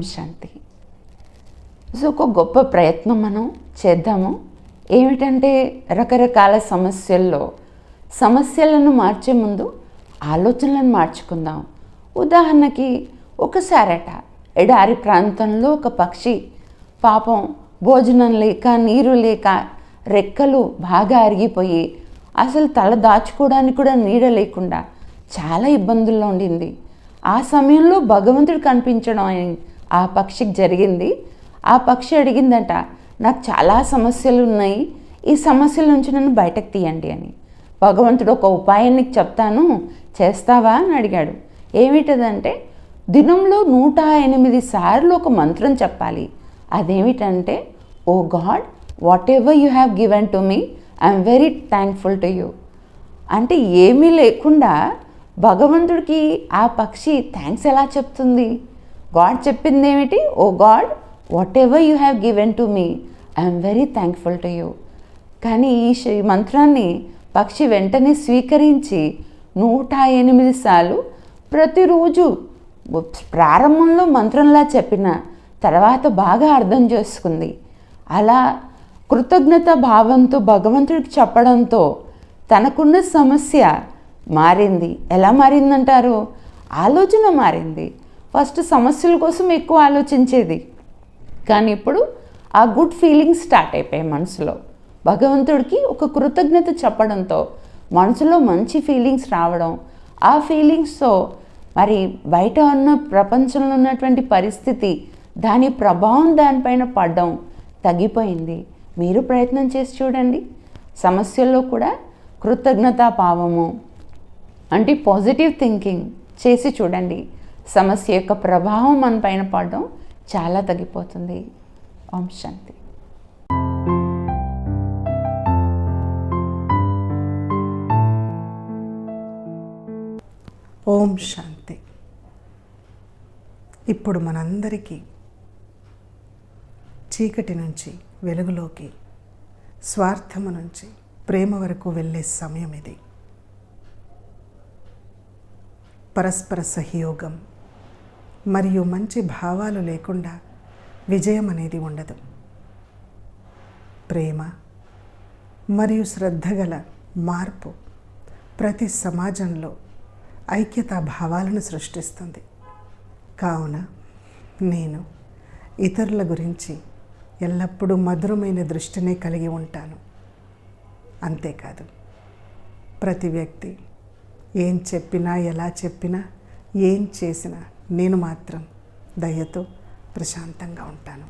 శాంతి. So ఒక గొప్ప ప్రయత్నం మనం చేద్దాము. ఏమిటంటే రకరకాల సమస్యల్లో సమస్యలను మార్చే ముందు ఆలోచనలను మార్చుకుందాం. ఉదాహరణకి ఒకసారట ఎడారి ప్రాంతంలో ఒక పక్షి పాపం భోజనం లేక నీరు లేక రెక్కలు బాగా అరిగిపోయి అసలు తల దాచుకోవడానికి కూడా నీడ లేకుండా చాలా ఇబ్బందుల్లో ఉండింది. ఆ సమయంలో భగవంతుడు కనిపించడం ఆ పక్షికి జరిగింది. ఆ పక్షి అడిగిందట నాకు చాలా సమస్యలు ఉన్నాయి ఈ సమస్యల నుంచి నన్ను బయటకు తీయండి అని. భగవంతుడు ఒక ఉపాయం నీకు చెప్తాను చేస్తావా అని అడిగాడు. ఏమిటదంటే దినంలో నూట ఎనిమిది సార్లు ఒక మంత్రం చెప్పాలి. అదేమిటంటే ఓ god whatever you have given to me I'm very thankful to you. అంటే ఏమీ లేకుండా భగవంతుడికి ఆ పక్షి థ్యాంక్స్ ఎలా చెప్తుంది? గాడ్ చెప్పింది ఏమిటి ఓ god whatever you have given to me I'm very thankful to you కానీ ఈ మంత్రాన్ని పక్షి వెంటనే స్వీకరించి నూట ఎనిమిది సార్లు ప్రతిరోజు ప్రారంభంలో మంత్రంలా చెప్పిన తర్వాత బాగా అర్థం చేసుకుంది. అలా కృతజ్ఞత భావంతో భగవంతుడికి చెప్పడంతో తనకున్న సమస్య మారింది. ఎలా మారిందంటారు? ఆలోచన మారింది. ఫస్ట్ సమస్యల కోసం ఎక్కువ ఆలోచించేది. కానీ ఇప్పుడు ఆ గుడ్ ఫీలింగ్స్ స్టార్ట్ అయిపోయాయి మనసులో. భగవంతుడికి ఒక కృతజ్ఞత చెప్పడంతో మనసులో మంచి ఫీలింగ్స్ రావడం ఆ ఫీలింగ్స్తో మరి బయట ఉన్న ప్రపంచంలో ఉన్నటువంటి పరిస్థితి దాని ప్రభావం దానిపైన పడడం తగ్గిపోయింది. మీరు ప్రయత్నం చేసి చూడండి. సమస్యల్లో కూడా కృతజ్ఞతా భావము అంటే పాజిటివ్ థింకింగ్ చేసి చూడండి. సమస్య యొక్క ప్రభావం మన పైన పడడం చాలా తగ్గిపోతుంది. ఓం శాంతి. ఓం శాంతి. ఇప్పుడు మనందరికీ చీకటి నుంచి వెలుగులోకి స్వార్థము నుంచి ప్రేమ వరకు వెళ్ళే సమయం ఇది పరస్పర సహయోగం మరియు మంచి భావాలు లేకుండా విజయం అనేది ఉండదు. ప్రేమ మరియు శ్రద్ధ గల మార్పు ప్రతి సమాజంలో ఐక్యతా భావాలను సృష్టిస్తుంది. కావున నేను ఇతరుల గురించి ఎల్లప్పుడూ మధురమైన దృష్టినే కలిగి ఉంటాను. అంతేకాదు ప్రతి వ్యక్తి ఏం చెప్పినా ఎలా చెప్పినా ఏం చేసినా నేను మాత్రం దయతో ప్రశాంతంగా ఉంటాను.